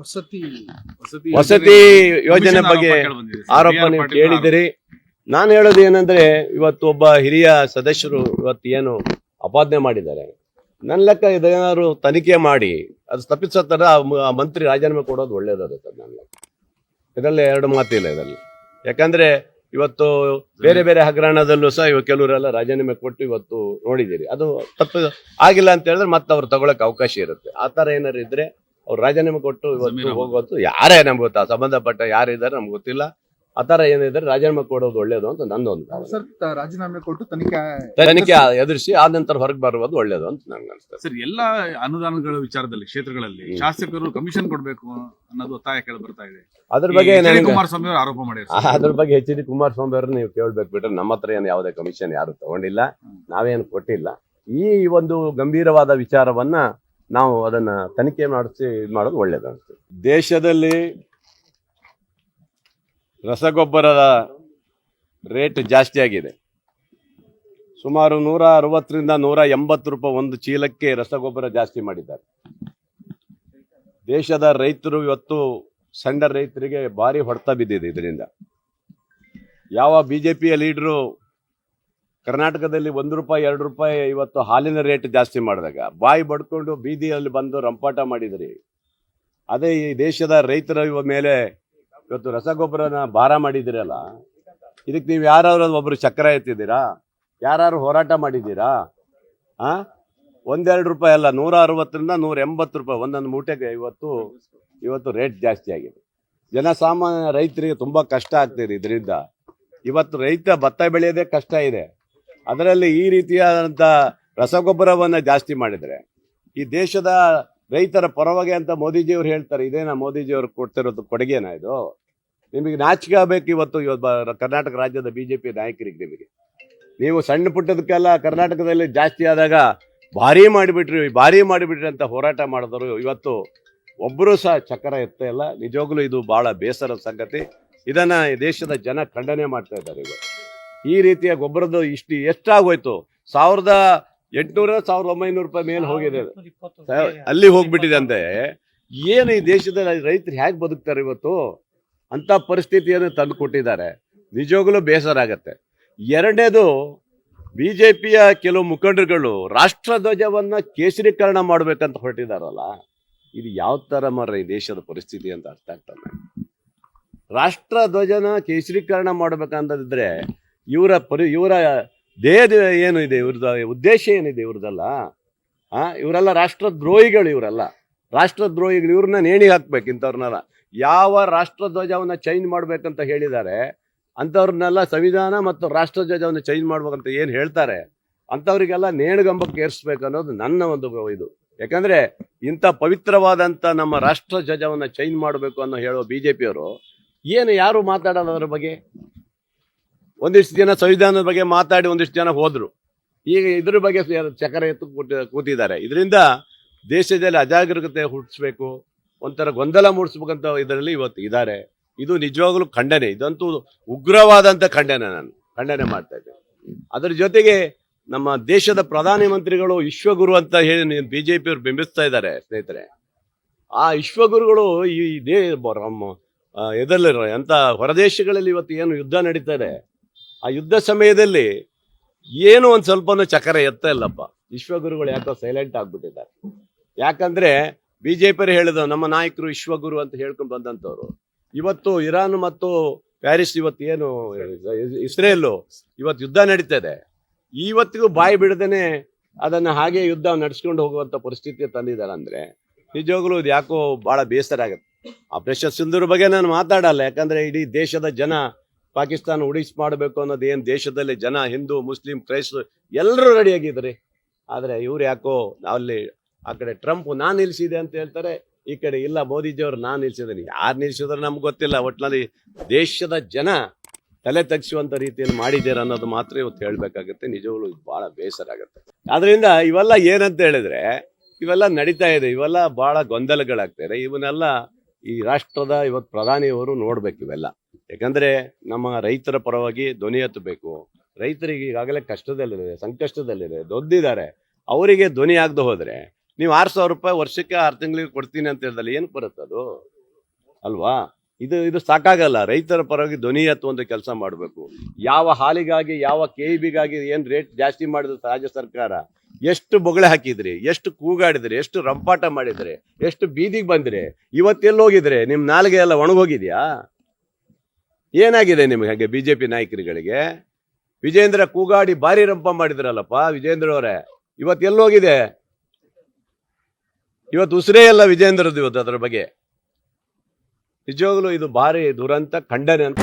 ವಸತಿ ವಸತಿ ಯೋಜನೆ ಬಗ್ಗೆ ಆರೋಪ ನೀವು ಕೇಳಿದಿರಿ ನಾನು. ಹೇಳೋದು ಏನಂದ್ರೆ ಇವತ್ತು ಒಬ್ಬ ಹಿರಿಯ ಸದಸ್ಯರು ಇವತ್ತು ಏನು ಅಪಾದನೆ ಮಾಡಿದ್ದಾರೆ. ನನ್ನ ಲೆಕ್ಕ ಇದೇನಾದ್ರು ತನಿಖೆ ಮಾಡಿ ಅದು ತಪ್ಪಿಸತ್ತರ ಆ ಮಂತ್ರಿ ರಾಜೀನಾಮೆ ಕೊಡೋದು ಒಳ್ಳೇದಾಗುತ್ತೆ ನನ್ನ ಲೆಕ್ಕ. ಇದರಲ್ಲಿ ಎರಡು ಮಾತಿಲ್ಲ ಇದರಲ್ಲಿ. ಯಾಕಂದ್ರೆ ಇವತ್ತು ಬೇರೆ ಬೇರೆ ಹಗರಣದಲ್ಲೂ ಸಹ ಇವಾಗ ಕೆಲವರೆಲ್ಲ ರಾಜೀನಾಮೆ ಕೊಟ್ಟು ಇವತ್ತು ನೋಡಿದ್ದೀರಿ. ಅದು ತಪ್ಪು ಆಗಿಲ್ಲ ಅಂತ ಹೇಳಿದ್ರೆ ಮತ್ತೆ ಅವ್ರು ತಗೊಳಕ್ ಅವಕಾಶ ಇರುತ್ತೆ. ಆ ತರ ಏನಾರು ಇದ್ರೆ ಅವ್ರು ರಾಜೀನಾಮೆ ಕೊಟ್ಟು ಇವತ್ತು ಹೋಗೋದು ಯಾರೇ ನಮ್ಗೆ ಗೊತ್ತಾ ಸಂಬಂಧಪಟ್ಟ ಯಾರಿದ್ದಾರೆ ನಮ್ಗೆ ಗೊತ್ತಿಲ್ಲ. ಆ ತರ ಏನಿದ್ರೆ ರಾಜೀನಾಮೆ ಕೊಡೋದು ಒಳ್ಳೇದು ಅಂತ ನಂದೊಂದು. ಸರ್ ತ- ರಾಜೀನಾಮೆ ಕೊಟ್ಟು ತನಿಖೆ ತನಿಖೆ ಎದುರಿಸಿ ಆ ನಂತರ ಹೊರಗೆ ಬರುವುದು ಒಳ್ಳೇದು ಅಂತ ನಂಗೆ ಅನ್ಸ್ತದೆ ಸರ್ ಎಲ್ಲಾ ಅನುದಾನಗಳ ವಿಚಾರದಲ್ಲಿ ಕ್ಷೇತ್ರಗಳಲ್ಲಿ ಶಾಸಕರು ಕಮಿಷನ್ ಕೊಡ್ಬೇಕು ಅನ್ನೋದು ಒತ್ತಾಯ ಕೇಳಿ ಬರ್ತಾ ಇದೆ. ಅದ್ರ ಬಗ್ಗೆ ಈ ನನಗೆ ಕುಮಾರಸ್ವಾಮಿ ಅವರು ಆರೋಪ ಮಾಡಿದ್ದಾರೆ ಸರ್. ಅದ್ರ ಬಗ್ಗೆ ಎಚ್ ಡಿ ಕುಮಾರಸ್ವಾಮಿ ಅವ್ರನ್ನ ನೀವು ಕೇಳ್ಬೇಕು ಬಿಟ್ರೆ ನಮ್ಮ ಹತ್ರ ಏನು ಯಾವುದೇ ಕಮಿಷನ್ ಯಾರು ತಗೊಂಡಿಲ್ಲ. ನಾವೇನು ಕೊಟ್ಟಿಲ್ಲ. ಈ ಒಂದು ಗಂಭೀರವಾದ ವಿಚಾರವನ್ನ ನಾವು ಅದನ್ನ ತನಿಖೆ ಮಾಡಿಸಿ ಇದು ಮಾಡೋದು ಒಳ್ಳೆಯದು ದೇಶದಲ್ಲಿ ರಸಗೊಬ್ಬರದ ರೇಟ್ ಜಾಸ್ತಿ ಆಗಿದೆ. ಸುಮಾರು ನೂರ ಅರವತ್ತರಿಂದ ನೂರ ಎಂಬತ್ತು ರೂಪಾಯಿ ಒಂದು ಚೀಲಕ್ಕೆ ರಸಗೊಬ್ಬರ ಜಾಸ್ತಿ ಮಾಡಿದ್ದಾರೆ. ದೇಶದ ರೈತರು ಇವತ್ತು ಸಣ್ಣ ರೈತರಿಗೆ ಭಾರಿ ಹೊಡೆತ ಬಿದ್ದಿದೆ ಇದರಿಂದ. ಯಾವ ಬಿಜೆಪಿಯ ಲೀಡರು ಕರ್ನಾಟಕದಲ್ಲಿ ಒಂದು ರೂಪಾಯಿ, ಎರಡು ರೂಪಾಯಿ ಇವತ್ತು ಹಾಲಿನ ರೇಟ್ ಜಾಸ್ತಿ ಮಾಡಿದಾಗ, ಬಾಯಿ ಬಡ್ಕೊಂಡು ಬೀದಿಯಲ್ಲಿ ಬಂದು ರಂಪಾಟ ಮಾಡಿದ್ರಿ. ಅದೇ ಈ ದೇಶದ ರೈತರ ಮೇಲೆ ಇವತ್ತು ರಸಗೊಬ್ಬರನ ಭಾರ ಮಾಡಿದಿರಲ್ಲ ಇದಕ್ಕೆ ನೀವು ಯಾರಾದ್ರೂ ಒಬ್ಬರು ಚಕ್ರ ಎತ್ತಿದ್ದೀರಾ? ಯಾರು ಹೋರಾಟ ಮಾಡಿದ್ದೀರಾ? ಆ? ಒಂದೆರಡು ರೂಪಾಯಿ ಅಲ್ಲ, ನೂರ ಅರವತ್ತರಿಂದ ನೂರ ಎಂಬತ್ತು ರೂಪಾಯಿ ಒಂದೊಂದು ಮೂಟೆಗೆ ಇವತ್ತು ಇವತ್ತು ರೇಟ್ ಜಾಸ್ತಿ ಆಗಿದೆ. ಜನಸಾಮಾನ್ಯ ರೈತರಿಗೆ ತುಂಬಾ ಕಷ್ಟ ಆಗ್ತಿದೆ ಇದರಿಂದ. ಇವತ್ತು ರೈತ ಭತ್ತ ಬೆಳೆಯೋದೇ ಕಷ್ಟ ಇದೆ. ಅದರಲ್ಲಿ ಈ ರೀತಿಯಾದಂಥ ರಸಗೊಬ್ಬರವನ್ನ ಜಾಸ್ತಿ ಮಾಡಿದರೆ, ಈ ದೇಶದ ರೈತರ ಪರವಾಗಿ ಅಂತ ಮೋದಿಜಿಯವರು ಹೇಳ್ತಾರೆ, ಇದೇನಾ ಮೋದಿಜಿಯವರು ಕೊಡ್ತಿರೋದು ಕೊಡುಗೆನಾ ಇದು? ನಿಮಗೆ ನಾಚಿಕೆ ಆಗಬೇಕು ಇವತ್ತು ಇವತ್ತು ಕರ್ನಾಟಕ ರಾಜ್ಯದ ಬಿ ಜೆ ಪಿ ನಾಯಕರಿಗೆ ನಿಮಗೆ. ನೀವು ಸಣ್ಣ ಪುಟ್ಟದಕ್ಕೆಲ್ಲ ಕರ್ನಾಟಕದಲ್ಲಿ ಜಾಸ್ತಿ ಆದಾಗ ಭಾರಿ ಮಾಡಿಬಿಟ್ರಿ ಭಾರಿ ಮಾಡಿಬಿಟ್ರಿ ಅಂತ ಹೋರಾಟ ಮಾಡಿದ್ರು ಇವತ್ತು ಒಬ್ಬರು ಸಹ ಚಕ್ರ ಎತ್ತ ಇಲ್ಲ. ನಿಜವಾಗ್ಲೂ ಇದು ಭಾಳ ಬೇಸರದ ಸಂಗತಿ. ಇದನ್ನ ದೇಶದ ಜನ ಖಂಡನೆ ಮಾಡ್ತಾ ಇದ್ದಾರೆ ಇವತ್ತು ಈ ರೀತಿಯ ಗೊಬ್ಬರದ ಇಷ್ಟು ಎಷ್ಟಾಗೋಯ್ತು? ಸಾವಿರದ ಎಂಟುನೂರ ಸಾವಿರದ ಒಂಬೈನೂರು ರೂಪಾಯಿ ಮೇಲೆ ಹೋಗಿದೆ. ಅಲ್ಲಿ ಹೋಗ್ಬಿಟ್ಟಿದೆ ಅಂತೆ ಏನು ಈ ದೇಶದ ರೈತರು ಹೇಗೆ ಬದುಕ್ತಾರೆ ಇವತ್ತು? ಅಂತ ಪರಿಸ್ಥಿತಿಯನ್ನು ತಂದು ಕೊಟ್ಟಿದ್ದಾರೆ. ನಿಜವಾಗ್ಲೂ ಬೇಸರ ಆಗತ್ತೆ. ಎರಡನೇದು ಪಿಯ ಕೆಲವು ಮುಖಂಡರುಗಳು ರಾಷ್ಟ್ರಧ್ವಜವನ್ನ ಕೇಸರೀಕರಣ ಮಾಡ್ಬೇಕಂತ ಹೊರಟಿದಾರಲ್ಲ ಇದು ಯಾವ ತರ ಮರ ಈ ದೇಶದ ಪರಿಸ್ಥಿತಿ ಅಂತ ಅರ್ಥ ಆಗ್ತದೆ. ರಾಷ್ಟ್ರಧ್ವಜನ ಕೇಸರೀಕರಣ ಮಾಡ್ಬೇಕಂತಂದ್ರೆ ಇವರ ಪರಿ, ಇವರ ದೇಹದ ಏನು ಇದೆ ಇವ್ರದ ಉದ್ದೇಶ ಏನಿದೆ ಇವ್ರದಲ್ಲ? ಆ, ಇವರೆಲ್ಲ ರಾಷ್ಟ್ರದ್ರೋಹಿಗಳು ಇವರೆಲ್ಲ. ರಾಷ್ಟ್ರದ್ರೋಹಿಗಳು ಇವ್ರನ್ನ ನೇಣಿಗೆ ಹಾಕ್ಬೇಕು ಇಂಥವ್ರನ್ನೆಲ್ಲ. ಯಾವ ರಾಷ್ಟ್ರಧ್ವಜವನ್ನ ಚೇಂಜ್ ಮಾಡ್ಬೇಕಂತ ಹೇಳಿದ್ದಾರೆ ಅಂಥವ್ರನ್ನೆಲ್ಲ ಸಂವಿಧಾನ ಮತ್ತು ರಾಷ್ಟ್ರಧ್ವಜವನ್ನು ಚೇಂಜ್ ಮಾಡ್ಬೇಕಂತ ಏನು ಹೇಳ್ತಾರೆ, ಅಂಥವ್ರಿಗೆಲ್ಲ ನೇಣುಗಂಬಕ್ಕೆ ಏರಿಸ್ಬೇಕು ಅನ್ನೋದು ನನ್ನ ಒಂದು ಇದು. ಯಾಕಂದ್ರೆ ಇಂಥ ಪವಿತ್ರವಾದಂಥ ನಮ್ಮ ರಾಷ್ಟ್ರಧ್ವಜವನ್ನ ಚೇಂಜ್ ಮಾಡಬೇಕು ಅನ್ನೋ ಹೇಳೋ ಬಿಜೆಪಿಯವರು, ಏನು ಯಾರು ಮಾತಾಡೋದು ಅದ್ರ ಬಗ್ಗೆ? ಒಂದಿಷ್ಟು ಜನ ಸಂವಿಧಾನದ ಬಗ್ಗೆ ಮಾತಾಡಿ ಒಂದಿಷ್ಟು ಜನ ಹೋದ್ರು. ಈಗ ಇದ್ರ ಬಗ್ಗೆ ಚಕರೆ ಎತ್ತು ಕೂತಿ- ಕೂತಿದ್ದಾರೆ. ಇದರಿಂದ ದೇಶದಲ್ಲಿ ಅಜಾಗರೂಕತೆ ಹುಟ್ಟಿಸ್ಬೇಕು, ಒಂಥರ ಗೊಂದಲ ಮೂಡಿಸ್ಬೇಕಂತ ಇದರಲ್ಲಿ ಇವತ್ತು ಇದ್ದಾರೆ. ಇದು ನಿಜವಾಗ್ಲೂ ಖಂಡನೆ. ಇದಂತೂ ಉಗ್ರವಾದಂಥ ಖಂಡನೆ ನಾನು. ಖಂಡನೆ ಮಾಡ್ತಾ ಇದ್ದೇನೆ. ಅದ್ರ ಜೊತೆಗೆ ನಮ್ಮ ದೇಶದ ಪ್ರಧಾನ ಮಂತ್ರಿಗಳು ವಿಶ್ವಗುರು ಅಂತ ಹೇಳಿ ಬಿ ಜೆ ಪಿಯವರು ಬಿಂಬಿಸ್ತಾ ಇದ್ದಾರೆ ಸ್ನೇಹಿತರೆ. ಆ ವಿಶ್ವಗುರುಗಳು ಈ ದೇ ಎದರಲ್ಲಿರೋ ಎಂತ ಹೊರದೇಶಗಳಲ್ಲಿ ಇವತ್ತು ಏನು ಯುದ್ಧ ನಡೀತಾ ಇದೆ. ಆ ಯುದ್ಧ ಸಮಯದಲ್ಲಿ ಏನು ಒಂದ್ ಸ್ವಲ್ಪನೂ ಚಕರ ಎತ್ತ ಇಲ್ಲಪ್ಪ. ವಿಶ್ವಗುರುಗಳು ಯಾಕೋ ಸೈಲೆಂಟ್ ಆಗ್ಬಿಟ್ಟಿದ್ದಾರೆ. ಯಾಕಂದ್ರೆ ಬಿಜೆಪಿ ಹೇಳಿದ್ರು ನಮ್ಮ ನಾಯಕರು ವಿಶ್ವಗುರು ಅಂತ ಹೇಳ್ಕೊಂಡು ಬಂದಂತವ್ರು ಇವತ್ತು ಇರಾನ್ ಮತ್ತು ಪ್ಯಾರಿಸ್ ಇವತ್ತು ಏನು, ಇಸ್ರೇಲು ಇವತ್ತು ಯುದ್ಧ ನಡೀತದೆ. ಇವತ್ತಿಗೂ ಬಾಯಿ ಬಿಡದೇನೆ ಅದನ್ನ ಹಾಗೆ ಯುದ್ಧ ನಡೆಸ್ಕೊಂಡು ಹೋಗುವಂತ ಪರಿಸ್ಥಿತಿ ತಂದಿದ್ದಾರೆ ಅಂದ್ರೆ ನಿಜವಾಗ್ಲೂ ಇದು ಯಾಕೋ ಬಹಳ ಬೇಸರ ಆಗುತ್ತೆ. ಆಪರೇಷನ್ ಸಿಂಧೂರ್ ಬಗ್ಗೆ ನಾನು ಮಾತಾಡಲ್ಲ, ಯಾಕಂದ್ರೆ ಇಡೀ ದೇಶದ ಜನ ಪಾಕಿಸ್ತಾನ ಉಡಿಸ್ ಮಾಡಬೇಕು ಅನ್ನೋದು ಏನು ದೇಶದಲ್ಲಿ ಜನ, ಹಿಂದೂ, ಮುಸ್ಲಿಂ, ಕ್ರೈಸ್ತ ಎಲ್ಲರೂ ರೆಡಿಯಾಗಿದ್ದಾರೆ ಆದರೆ ಇವ್ರು ಯಾಕೋ ಅಲ್ಲಿ ಆ ಕಡೆ ಟ್ರಂಪ್ ನಾನು ನಿಲ್ಲಿಸಿದೆ ಅಂತ ಹೇಳ್ತಾರೆ, ಈ ಕಡೆ ಇಲ್ಲ ಮೋದಿಜಿಯವರು ನಾನು ನಿಲ್ಲಿಸಿದ್ದೀನಿ ಯಾರು ನಿಲ್ಲಿಸಿದ್ರೆ ನಮ್ಗೆ ಗೊತ್ತಿಲ್ಲ ಒಟ್ಟಿನಲ್ಲಿ ದೇಶದ ಜನ ತಲೆ ತಗ್ಸುವಂಥ ರೀತಿಯಲ್ಲಿ ಮಾಡಿದ್ದೀರ ಅನ್ನೋದು ಮಾತ್ರ ಇವತ್ತು ಹೇಳಬೇಕಾಗುತ್ತೆ. ನಿಜವಾಗ್ಲೂ ಭಾಳ ಬೇಸರ ಆಗುತ್ತೆ. ಆದ್ದರಿಂದ ಇವೆಲ್ಲ ಏನಂತ ಹೇಳಿದ್ರೆ, ಇವೆಲ್ಲ ನಡೀತಾ ಇದೆ, ಇವೆಲ್ಲ ಭಾಳ ಗೊಂದಲಗಳಾಗ್ತಾ ಇದೆ. ಇವನ್ನೆಲ್ಲ ಈ ರಾಷ್ಟ್ರದ ಇವತ್ತು ಪ್ರಧಾನಿಯವರು ನೋಡ್ಬೇಕು ಇವೆಲ್ಲ. ಯಾಕಂದ್ರೆ ನಮ್ಮ ರೈತರ ಪರವಾಗಿ ಧ್ವನಿ ಎತ್ತಬೇಕು. ರೈತರಿಗೆ ಈಗಾಗಲೇ ಕಷ್ಟದಲ್ಲಿದೆ, ಸಂಕಷ್ಟದಲ್ಲಿದೆ ದೊದ್ದಿದ್ದಾರೆ ಅವರಿಗೆ ಧ್ವನಿ ಆಗದೆ ಹೋದ್ರೆ ನೀವು ಆರು ಸಾವಿರ ರೂಪಾಯಿ ವರ್ಷಕ್ಕೆ ಆರು ತಿಂಗಳಿಗೆ ಕೊಡ್ತೀನಿ ಅಂತ ಹೇಳಿದಲ್ಲಿ ಏನಕ್ಕೆ ಬರುತ್ತೆ ಅದು? ಅಲ್ವಾ? ಇದು ಇದು ಸಾಕಾಗಲ್ಲ. ರೈತರ ಪರವಾಗಿ ಧ್ವನಿ ಎತ್ತುವಂತ ಕೆಲಸ ಮಾಡಬೇಕು. ಯಾವ ಹಾಲಿಗಾಗಿ, ಯಾವ ಕೆ ಬಿಗಾಗಿ ಏನು ರೇಟ್ ಜಾಸ್ತಿ ಮಾಡಿದ್ರು ರಾಜ್ಯ ಸರ್ಕಾರ? ಎಷ್ಟು ಬೊಗಳೆ ಹಾಕಿದ್ರಿ? ಎಷ್ಟು ಕೂಗಾಡಿದ್ರಿ? ಎಷ್ಟು ರಂಪಾಟ ಮಾಡಿದ್ರಿ? ಎಷ್ಟು ಬೀದಿಗೆ ಬಂದ್ರಿ? ಇವತ್ತೆಲ್ಲಿ ಹೋಗಿದ್ರಿ? ನಿಮ್ಮ ನಾಲಿಗೆ ಎಲ್ಲ ಒಣಗೋಗಿದ್ಯಾ? ಏನಾಗಿದೆ ನಿಮಗೆ ಹಾಗೆ ಬಿಜೆಪಿ ನಾಯಕರುಗಳಿಗೆ? ವಿಜೇಂದ್ರ ಕೂಗಾಡಿ ಭಾರಿ ರಂಪ ಮಾಡಿದ್ರಲ್ಲಪ್ಪ, ವಿಜೇಂದ್ರ ಅವರೇ. ಇವತ್ತು ಎಲ್ಲೋಗಿದೆ? ಇವತ್ತು ಉಸಿರೇ ಇಲ್ಲ ವಿಜೇಂದ್ರದ್ದು ಇವತ್ತು ಅದರ ಬಗ್ಗೆ. ನಿಜವಾಗ್ಲೂ ಇದು ಭಾರಿ ದುರಂತ, ಖಂಡನೆ ಅಂತ.